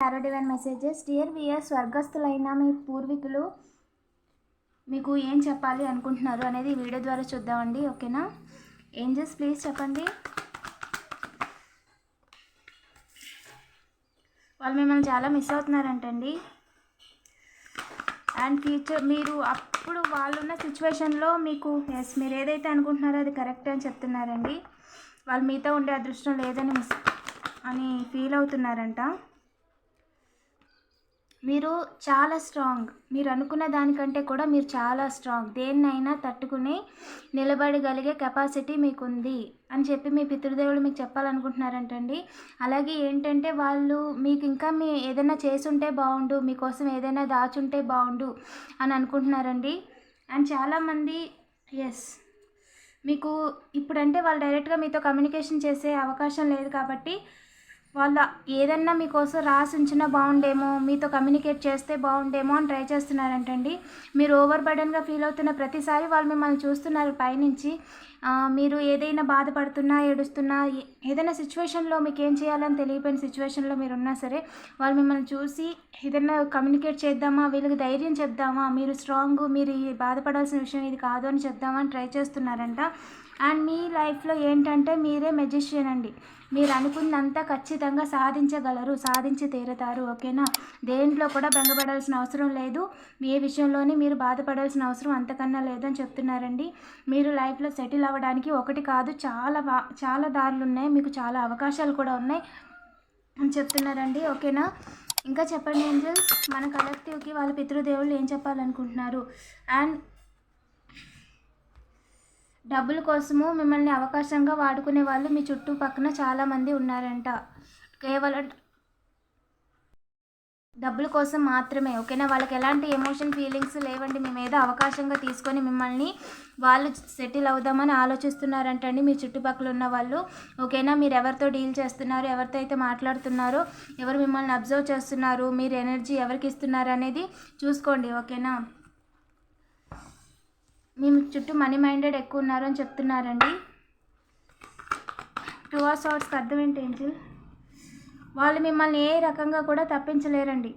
Tarot divine messages dear viewer స్వర్గస్థులైన మీ పూర్వీకులు మీకు ఏం చెప్పాలి అనుకుంటున్నారు అనేది వీడియో ద్వారా చూద్దామండి ఓకేనా? ఏంజెస్ ప్లీజ్ చెప్పండి. వాళ్ళు మిమ్మల్ని చాలా మిస్ అవుతున్నారంటండి. అండ్ ఫ్యూచర్ మీరు అప్పుడు వాళ్ళున్న సిచ్యువేషన్లో మీకు ఎస్ మీరు ఏదైతే అనుకుంటున్నారో అది కరెక్ట్ అని చెప్తున్నారండి. వాళ్ళు మీతో ఉండే అదృష్టం లేదని మిస్ అని ఫీల్ అవుతున్నారంట. మీరు చాలా స్ట్రాంగ్ మీరు అనుకున్న దానికంటే కూడా మీరు చాలా స్ట్రాంగ్ దేన్నైనా తట్టుకుని నిలబడగలిగే కెపాసిటీ మీకుంది అని చెప్పి మీ పితృదేవుడు మీకు చెప్పాలనుకుంటున్నారంటండి. అలాగే ఏంటంటే వాళ్ళు మీకు ఇంకా మీ ఏదైనా చేసుంటే బాగుండు మీకోసం ఏదైనా దాచుంటే బాగుండు అని అనుకుంటున్నారండి. అండ్ చాలామంది ఎస్ మీకు ఇప్పుడంటే వాళ్ళు డైరెక్ట్గా మీతో కమ్యూనికేషన్ చేసే అవకాశం లేదు కాబట్టి వాళ్ళ ఏదన్నా మీకోసం రాసి ఉంచినా బాగుండేమో మీతో కమ్యూనికేట్ చేస్తే బాగుండేమో అని ట్రై చేస్తున్నారంటండి. మీరు ఓవర్ బర్డన్గా ఫీల్ అవుతున్న ప్రతిసారి వాళ్ళు మిమ్మల్ని చూస్తున్నారు పైనుంచి. మీరు ఏదైనా బాధపడుతున్నా ఏడుస్తున్నా ఏదైనా సిచ్యువేషన్లో మీకు ఏం చేయాలని తెలియపోయిన సిచ్యువేషన్లో మీరు ఉన్నా సరే వాళ్ళు మిమ్మల్ని చూసి ఏదైనా కమ్యూనికేట్ చేద్దామా వీళ్ళకి ధైర్యం చెప్దామా మీరు స్ట్రాంగ్ మీరు బాధపడాల్సిన విషయం ఇది కాదు అని చెప్దామా అని ట్రై చేస్తున్నారంట. అండ్ మీ లైఫ్లో ఏంటంటే మీరే మెజిషియన్ అండి. మీరు అనుకున్నంత ఖచ్చితంగా సాధించగలరు సాధించి తీరుతారు ఓకేనా దేంట్లో కూడా బెంగపడాల్సిన అవసరం లేదు. మీ విషయంలోనే మీరు బాధపడాల్సిన అవసరం అంతకన్నా లేదని చెప్తున్నారండి. మీరు లైఫ్లో సెటిల్ అవ్వడానికి ఒకటి కాదు చాలా బా- చాలా దారులు ఉన్నాయి మీకు చాలా అవకాశాలు కూడా ఉన్నాయి. అని చెప్తున్నారండి. ఓకేనా? ఇంకా చెప్పండి ఏంజల్స్? మన కలెక్టివ్కి వాళ్ళ పితృదేవుళ్ళు ఏం చెప్పాలనుకుంటున్నారు? అండ్ డబ్బుల కోసము మిమ్మల్ని అవకాశంగా వాడుకునే వాళ్ళు మీ చుట్టుపక్కన చాలామంది ఉన్నారంట. కేవలం డబ్బుల కోసం మాత్రమే ఓకేనా? వాళ్ళకి ఎలాంటి ఎమోషన్ ఫీలింగ్స్ లేవండి. మేము ఏదో అవకాశంగా తీసుకొని మిమ్మల్ని వాళ్ళు సెటిల్ అవుదామని ఆలోచిస్తున్నారంటండి మీ చుట్టుపక్కల ఉన్న వాళ్ళు. ఓకేనా? మీరు ఎవరితో డీల్ చేస్తున్నారు? ఎవరితో అయితే మాట్లాడుతున్నారో? ఎవరు మిమ్మల్ని అబ్జర్వ్ చేస్తున్నారు? మీరు ఎనర్జీ ఎవరికి ఇస్తున్నారు అనేది చూసుకోండి ఓకేనా? మీ చుట్టూ మనీ మైండెడ్ ఎక్కువ ఉన్నారు అని చెప్తున్నారండి. టూ అవర్స్ అవర్స్కి అర్థం ఏంటి ఏంటి వాళ్ళు మిమ్మల్ని ఏ రకంగా కూడా తప్పించలేరండి.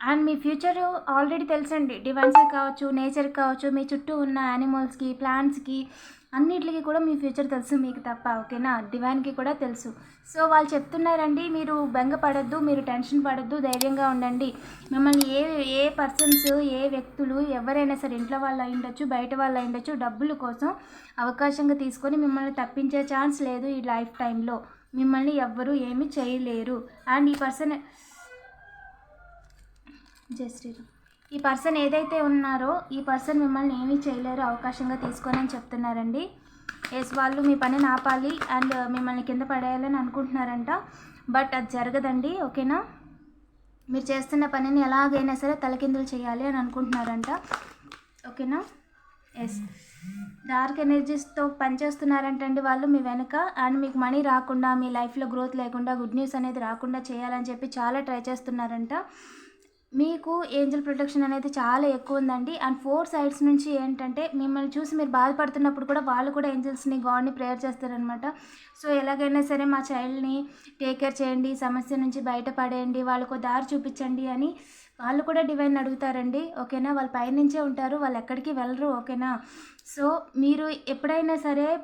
అండ్ మీ ఫ్యూచర్ ఆల్రెడీ తెలుసండి. డివైన్స్కి కావచ్చు నేచర్ కావచ్చు మీ చుట్టూ ఉన్న యానిమల్స్కి ప్లాంట్స్కి అన్నిటికి కూడా మీ ఫ్యూచర్ తెలుసు మీకు తప్ప ఓకేనా? డివైన్కి కూడా తెలుసు. సో వాళ్ళు చెప్తున్నారండి మీరు బెంగపడద్దు మీరు టెన్షన్ పడద్దు ధైర్యంగా ఉండండి. మిమ్మల్ని ఏ ఏ పర్సన్స్ ఏ వ్యక్తులు ఎవరైనా సరే ఇంట్లో వాళ్ళు అయి ఉండొచ్చు బయట వాళ్ళు అయి ఉండొచ్చు డబ్బుల కోసం అవకాశంగా తీసుకొని మిమ్మల్ని తప్పించే ఛాన్స్ లేదు ఈ లైఫ్ టైంలో మిమ్మల్ని ఎవ్వరూ ఏమీ చేయలేరు. అండ్ ఈ పర్సన్ జయ శ్రీరామ్ ఈ పర్సన్ ఏదైతే ఉన్నారో ఈ పర్సన్ మిమ్మల్ని ఏమీ చేయలేరు. అవకాశంగా తీసుకొని అని చెప్తున్నారండి. ఎస్ వాళ్ళు మీ పనిని ఆపాలి అండ్ మిమ్మల్ని కింద పడేయాలని అనుకుంటున్నారంట. బట్ అది జరగదండి ఓకేనా? మీరు చేస్తున్న పనిని ఎలాగైనా సరే తలకిందులు చేయాలి అని అనుకుంటున్నారంట. ఓకేనా? ఎస్ డార్క్ ఎనర్జీస్తో పనిచేస్తున్నారంటండి వాళ్ళు మీ వెనుక. అండ్ మీకు మనీ రాకుండా మీ లైఫ్లో గ్రోత్ లేకుండా గుడ్ న్యూస్ అనేది రాకుండా చేయాలని చెప్పి చాలా ట్రై చేస్తున్నారంట. మీకు ఏంజల్ ప్రొటెక్షన్ అనేది చాలా ఎక్కువ ఉందండి. అండ్ ఫోర్ సైడ్స్ నుంచి ఏంటంటే మిమ్మల్ని చూసి మీరు బాధపడుతున్నప్పుడు కూడా వాళ్ళు కూడా ఏంజల్స్ని గాడ్ని ప్రేయర్ చేస్తారనమాట సో ఎలాగైనా సరే మా చైల్డ్ని టేక్ కేర్ చేయండి సమస్య నుంచి బయటపడేయండి వాళ్ళకు దారి చూపించండి అని వాళ్ళు కూడా డివైన్ అడుగుతారండి. ఓకేనా? వాళ్ళు పైనుంచే ఉంటారు. వాళ్ళు ఎక్కడికి వెళ్ళరు. ఓకేనా? సో మీరు ఎప్పుడైనా సరే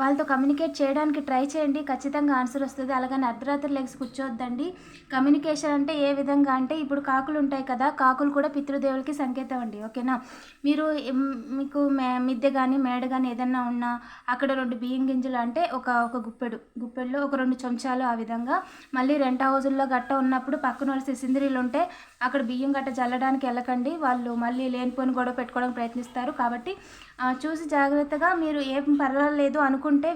వాళ్ళతో కమ్యూనికేట్ చేయడానికి ట్రై చేయండి. ఖచ్చితంగా ఆన్సర్ వస్తుంది. అలాగని అర్ధరాత్రి లెగ్స్ కూర్చోవద్దండి. కమ్యూనికేషన్ అంటే ఏ విధంగా అంటే ఇప్పుడు కాకులు ఉంటాయి కదా కాకులు కూడా పితృదేవులకి సంకేతం అండి. ఓకేనా మీరు మీకు మే మిద్దె కానీ మేడ కానీ ఏదన్నా ఉన్నా అక్కడ రెండు బియ్యం గింజలు అంటే ఒక ఒక గుప్పెడు. గుప్పెడులో ఒక రెండు చెంచాలు ఆ విధంగా. మళ్ళీ రెంట్ హౌజుల్లో గట్ట ఉన్నప్పుడు పక్కన వాళ్ళు సిసింద్రీలు ఉంటే అక్కడ బియ్యం గట్ట చల్లడానికి వెళ్ళకండి. వాళ్ళు మళ్ళీ లేనిపోని గొడవ పెట్టుకోవడానికి ప్రయత్నిస్తారు. కాబట్టి చూసి జాగ్రత్తగా మీరు ఏం పర్వాలేదు అనుకుంటే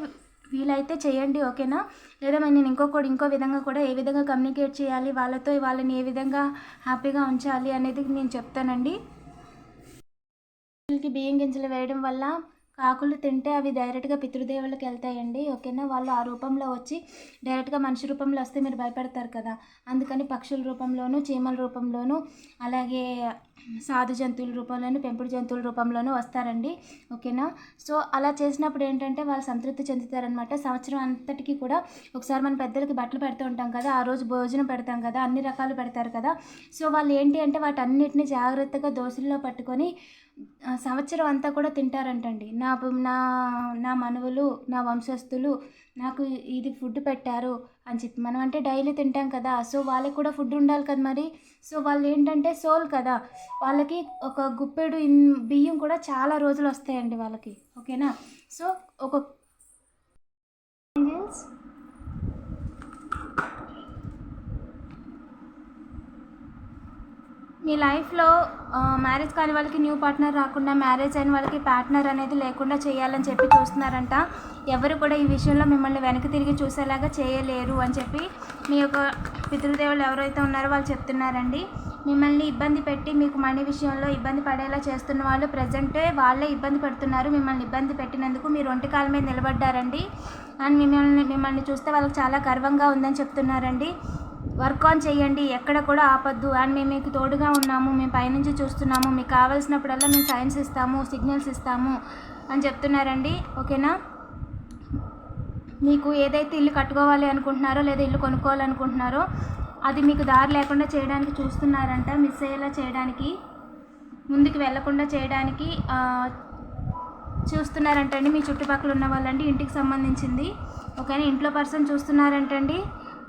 వీలైతే చేయండి ఓకేనా? లేదా నేను ఇంకొకటి ఇంకో విధంగా కూడా ఏ విధంగా కమ్యూనికేట్ చేయాలి వాళ్ళతో వాళ్ళని ఏ విధంగా హ్యాపీగా ఉంచాలి అనేది నేను చెప్తానండి. పిల్లలకి బియ్యం గింజలు వేయడం వల్ల కాకులు తింటే అవి డైరెక్ట్గా పితృదేవులకు వెళ్తాయండి ఓకేనా? వాళ్ళు ఆ రూపంలో వచ్చి డైరెక్ట్గా మనిషి రూపంలో వస్తే మీరు భయపడతారు కదా? అందుకని పక్షుల రూపంలోనూ చీమల రూపంలోనూ అలాగే సాధు జంతువుల రూపంలోను పెంపుడు జంతువుల రూపంలోనూ వస్తారండి. ఓకేనా? సో అలా చేసినప్పుడు ఏంటంటే వాళ్ళు సంతృప్తి చెందుతారనమాట సంవత్సరం అంతటికి కూడా ఒకసారి మన పెద్దలకి బట్టలు పెడుతూ ఉంటాం కదా ఆ రోజు భోజనం పెడతాం కదా అన్ని రకాలు పెడతారు కదా. సో వాళ్ళు ఏంటి అంటే వాటన్నిటిని జాగ్రత్తగా దోశల్లో పట్టుకొని సంవత్సరం అంతా కూడా తింటారంటండి. నా నా నా మనవులు నా వంశస్థులు నాకు ఇది ఫుడ్ పెట్టారు అని చెప్పి మనం అంటే డైలీ తింటాం కదా సో వాళ్ళకి కూడా ఫుడ్ ఉండాలి కదా మరి. సో వాళ్ళు ఏంటంటే సోల్ కదా వాళ్ళకి ఒక గుప్పెడు ఇన్- బియ్యం కూడా చాలా రోజులు వస్తాయండి వాళ్ళకి ఓకేనా? సో ఒక ఏంజల్స్ మీ లైఫ్లో మ్యారేజ్ కాని వాళ్ళకి న్యూ పార్ట్నర్ రాకుండా మ్యారేజ్ అయిన వాళ్ళకి పార్ట్నర్ అనేది లేకుండా చేయాలని చెప్పి చూస్తున్నారంట. ఎవరు కూడా ఈ విషయంలో మిమ్మల్ని వెనక్కి తిరిగి చూసేలాగా చేయలేరు అని చెప్పి మీ యొక్క పితృదేవులు ఎవరైతే ఉన్నారో వాళ్ళు చెప్తున్నారండి. మిమ్మల్ని ఇబ్బంది పెట్టి మీకు మనీ విషయంలో ఇబ్బంది పడేలా చేస్తున్న వాళ్ళు ప్రజెంటే వాళ్ళే ఇబ్బంది పడుతున్నారు. మిమ్మల్ని ఇబ్బంది పెట్టినందుకు మీరు ఒంటి కాల మీద నిలబడ్డారండి. అండ్ మిమ్మల్ని మిమ్మల్ని చూస్తే వాళ్ళకి చాలా గర్వంగా ఉందని చెప్తున్నారండి. వర్క్ ఆన్ చేయండి ఎక్కడ కూడా ఆపద్దు. అండ్ మేము మీకు తోడుగా ఉన్నాము మేము పైనుంచి చూస్తున్నాము. మీకు కావాల్సినప్పుడల్లా మేము సైన్స్ ఇస్తాము సిగ్నల్స్ ఇస్తాము అని చెప్తున్నారండి. ఓకేనా? మీకు ఏదైతే ఇల్లు కట్టుకోవాలి అనుకుంటున్నారో లేదా ఇల్లు కొనుక్కోవాలనుకుంటున్నారో అది మీకు దారి లేకుండా చేయడానికి చూస్తున్నారంట. మిస్ అయ్యేలా చేయడానికి ముందుకు వెళ్ళకుండా చేయడానికి చూస్తున్నారంటండి. మీ చుట్టుపక్కల ఉన్న వాళ్ళండి ఇంటికి సంబంధించింది. ఓకేనా? ఇంట్లో పర్సన్ చూస్తున్నారంటండి.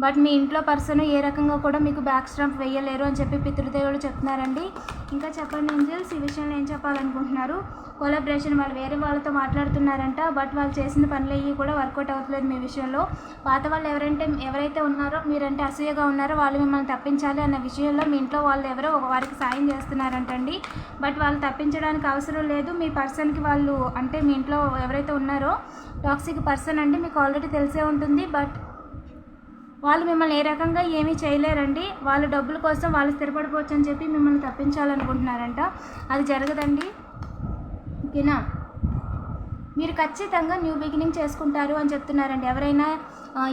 బట్ మీ ఇంట్లో పర్సన్ ఏ రకంగా కూడా మీకు బ్యాక్ స్ట్రంప్ వేయలేరు అని చెప్పి పితృదేవులు చెప్తున్నారండి. ఇంకా చెప్పండి ఏంజల్స్? ఈ విషయంలో ఏం చెప్పాలనుకుంటున్నారు? కొలాబరేషన్ వాళ్ళు వేరే వాళ్ళతో మాట్లాడుతున్నారంట. బట్ వాళ్ళు చేసిన పనులు అయ్యి కూడా వర్కౌట్ అవ్వట్లేదు మీ విషయంలో. పాత వాళ్ళు ఎవరంటే ఎవరైతే ఉన్నారో మీరంటే అసూయగా ఉన్నారో వాళ్ళు మిమ్మల్ని తప్పించాలి అన్న విషయంలో మీ ఇంట్లో వాళ్ళు ఎవరో వారికి సాయం చేస్తున్నారంటండి. బట్ వాళ్ళు తప్పించడానికి అవసరం లేదు. మీ పర్సన్కి వాళ్ళు అంటే మీ ఇంట్లో ఎవరైతే ఉన్నారో టాక్సిక్ పర్సన్ అంటే మీకు ఆల్రెడీ తెలిసే ఉంటుంది. బట్ వాళ్ళు మిమ్మల్ని ఏ రకంగా ఏమీ చేయలేరండి. వాళ్ళ డబ్బుల కోసం వాళ్ళు స్థిరపడిపోవచ్చు అని చెప్పి మిమ్మల్ని తప్పించాలనుకుంటున్నారంట. అది జరగదండి. ఓకేనా? మీరు ఖచ్చితంగా న్యూ బిగినింగ్ చేసుకుంటారు అని చెప్తున్నారండి. ఎవరైనా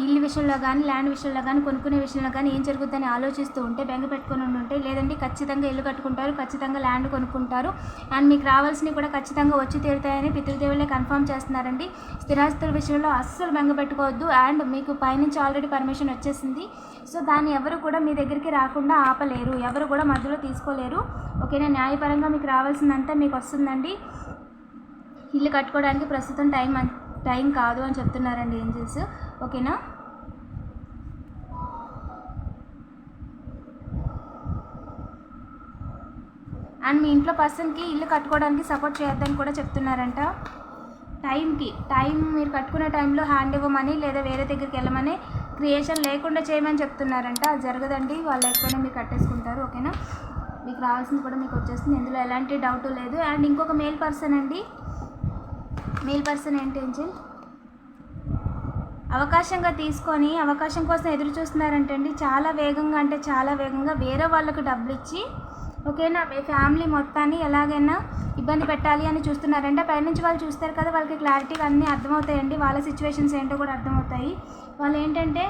ఇల్లు విషయంలో కానీ ల్యాండ్ విషయంలో కానీ కొనుక్కునే విషయంలో కానీ ఏం జరుగుతుందని ఆలోచిస్తూ ఉంటే బెంగ పెట్టుకొని ఉంటే లేదండి ఖచ్చితంగా ఇల్లు కట్టుకుంటారు ఖచ్చితంగా ల్యాండ్ కొనుక్కుంటారు. అండ్ మీకు రావాల్సినవి కూడా ఖచ్చితంగా వచ్చి తీరుతాయని పితృదేవులే కన్ఫర్మ్ చేస్తున్నారండి. స్థిరాస్తుల విషయంలో అస్సలు బెంగ పెట్టుకోవద్దు. అండ్ మీకు పైనుంచి ఆల్రెడీ పర్మిషన్ వచ్చేసింది. సో దాన్ని ఎవరు కూడా మీ దగ్గరికి రాకుండా ఆపలేరు. ఎవరు కూడా మధ్యలో తీసుకోలేరు. ఓకేనా? న్యాయపరంగా మీకు రావాల్సిందంతా మీకు వస్తుందండి. ఇల్లు కట్టుకోవడానికి ప్రస్తుతం టైం టైం కాదు అని చెప్తున్నారండి ఏంజల్స్ ఓకేనా? అండ్ మీ ఇంట్లో పర్సన్కి ఇల్లు కట్టుకోవడానికి సపోర్ట్ చేయొద్దని కూడా చెప్తున్నారంట. టైంకి టైం మీరు కట్టుకునే టైంలో హ్యాండ్ ఇవ్వమని లేదా వేరే దగ్గరికి వెళ్ళమని క్రియేషన్ లేకుండా చేయమని చెప్తున్నారంట. అది జరగదండి వాళ్ళు లేకపోయినా మీరు కట్టేసుకుంటారు ఓకేనా? మీకు రావాల్సింది కూడా మీకు వచ్చేస్తుంది. ఇందులో ఎలాంటి డౌట్ లేదు. అండ్ ఇంకొక మేల్ పర్సన్ అండి మేల్ పర్సన్ ఏంటి ఏంజిల్? అవకాశంగా తీసుకొని అవకాశం కోసం ఎదురు చూస్తున్నారంటే అండి చాలా వేగంగా అంటే చాలా వేగంగా వేరే వాళ్ళకు డబ్బులు ఇచ్చి ఓకేనా మీ ఫ్యామిలీ మొత్తాన్ని ఎలాగైనా ఇబ్బంది పెట్టాలి అని చూస్తున్నారంటే. పైనుంచి వాళ్ళు చూస్తారు కదా వాళ్ళకి క్లారిటీగా అన్నీ అర్థమవుతాయండి. వాళ్ళ సిచ్యువేషన్స్ ఏంటో కూడా అర్థమవుతాయి. వాళ్ళు ఏంటంటే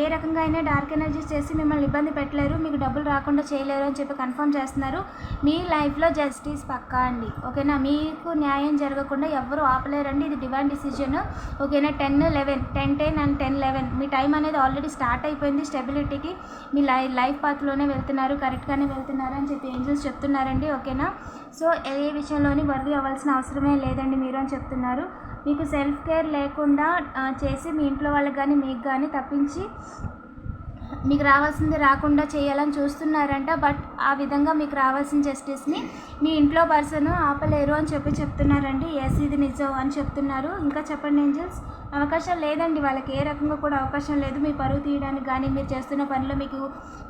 ఏ రకంగా అయినా డార్క్ ఎనర్జీస్ చేసి మిమ్మల్ని ఇబ్బంది పెట్టలేరు మీకు డబ్బులు రాకుండా చేయలేరు అని చెప్పి కన్ఫర్మ్ చేస్తున్నారు. మీ లైఫ్లో జస్టిస్ పక్కా అండి. ఓకేనా? మీకు న్యాయం జరగకుండా ఎవరు ఆపలేరండి. ఇది డివైన్ డిసిజన్. ఓకేనా? Ten eleven ten ten and ten eleven. Me time అనేది ఆల్రెడీ స్టార్ట్ అయిపోయింది స్టెబిలిటీకి. మీ లై లైఫ్ పాత్లోనే వెళ్తున్నారు కరెక్ట్గానే వెళ్తున్నారు అని చెప్పి ఏంజల్స్ చెప్తున్నారండి. ఓకేనా? సో ఏ విషయంలోని వర్రీ అవ్వాల్సిన అవసరమే లేదండి మీరు అని చెప్తున్నారు. మీకు సెల్ఫ్ కేర్ లేకుండా చేసి మీ ఇంట్లో వాళ్ళకి కానీ మీకు కానీ తప్పించి మీకు రావాల్సింది రాకుండా చేయాలని చూస్తున్నారంట. బట్ ఆ విధంగా మీకు రావాల్సిన జస్టిస్ని మీ ఇంట్లో పర్సన్ ఆపలేరు అని చెప్పి చెప్తున్నారండి. ఎస్ ఇది నిజం అని చెప్తున్నారు. ఇంకా చెప్పండి ఏంజల్స్ అవకాశం లేదండి. వాళ్ళకి ఏ రకంగా కూడా అవకాశం లేదు. మీ పరువు తీయడానికి కానీ మీరు చేస్తున్న పనిలో మీకు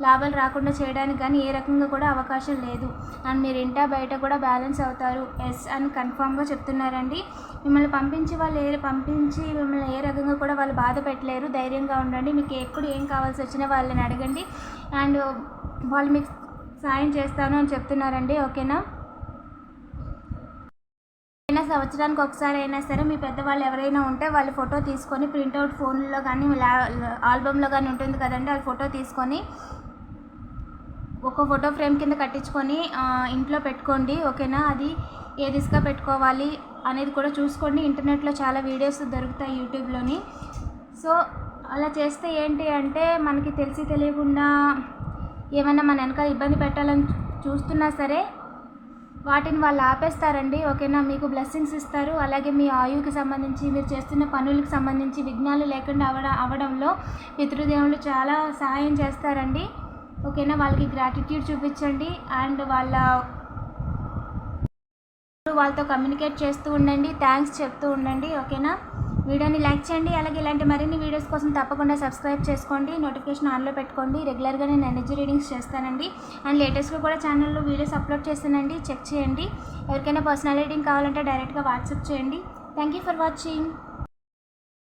లాభాలు రాకుండా చేయడానికి కానీ ఏ రకంగా కూడా అవకాశం లేదు. అండ్ మీరు ఇంటా బయట కూడా బ్యాలెన్స్ అవుతారు. ఎస్ అని కన్ఫామ్గా చెప్తున్నారండి. మిమ్మల్ని పంపించి వాళ్ళు ఏ పంపించి మిమ్మల్ని ఏ రకంగా కూడా వాళ్ళు బాధ పెట్టలేరు. ధైర్యంగా ఉండండి. మీకు ఎప్పుడు ఏం కావాల్సి వచ్చినా వాళ్ళని అడగండి. అండ్ వాళ్ళు మీకు సాయం చేస్తాను అని చెప్తున్నారండి. ఓకేనా? సంవత్సరానికి ఒకసారి అయినా సరే మీ పెద్దవాళ్ళు ఎవరైనా ఉంటే వాళ్ళు ఫోటో తీసుకొని ప్రింట్అవుట్ ఫోన్లో కానీ ఆల్బంలో కానీ ఉంటుంది కదండి వాళ్ళు ఫోటో తీసుకొని ఒక ఫోటో ఫ్రేమ్ కింద కట్టించుకొని ఇంట్లో పెట్టుకోండి ఓకేనా? అది ఏ దిశగా పెట్టుకోవాలి అనేది కూడా చూసుకోండి. ఇంటర్నెట్లో చాలా వీడియోస్ దొరుకుతాయి యూట్యూబ్లోని. సో అలా చేస్తే ఏంటి అంటే మనకి తెలిసి తెలియకుండా ఏమైనా మన వెనకాల ఇబ్బంది పెట్టాలని చూస్తున్నా సరే వాటిని వాళ్ళు ఆపేస్తారండి. ఓకేనా? మీకు బ్లెస్సింగ్స్ ఇస్తారు. అలాగే మీ ఆయువుకి సంబంధించి మీరు చేస్తున్న పనులకు సంబంధించి విఘ్నాలు లేకుండా అవడ అవడంలో పితృదేవులు చాలా సహాయం చేస్తారండి. ఓకేనా? వాళ్ళకి గ్రాటిట్యూడ్ చూపించండి. అండ్ వాళ్ళ వాళ్ళతో కమ్యూనికేట్ చేస్తూ ఉండండి. థ్యాంక్స్ చెప్తూ ఉండండి. ఓకేనా? వీడియోని లైక్ చేయండి అలాగే ఇలాంటి మరిన్ని వీడియోస్ కోసం తప్పకుండా సబ్స్క్రైబ్ చేసుకోండి నోటిఫికేషన్ ఆన్లో పెట్టుకోండి. రెగ్యులర్గా నేను ఎనర్జీ రీడింగ్స్ చేస్తానండి. అండ్ లేటెస్ట్గా కూడా ఛానల్లో వీడియోస్ అప్లోడ్ చేస్తానండి. చెక్ చేయండి. ఎవరికైనా పర్సనల్ రీడింగ్ కావాలంటే డైరెక్ట్గా వాట్సాప్ చేయండి. Thank you for watching.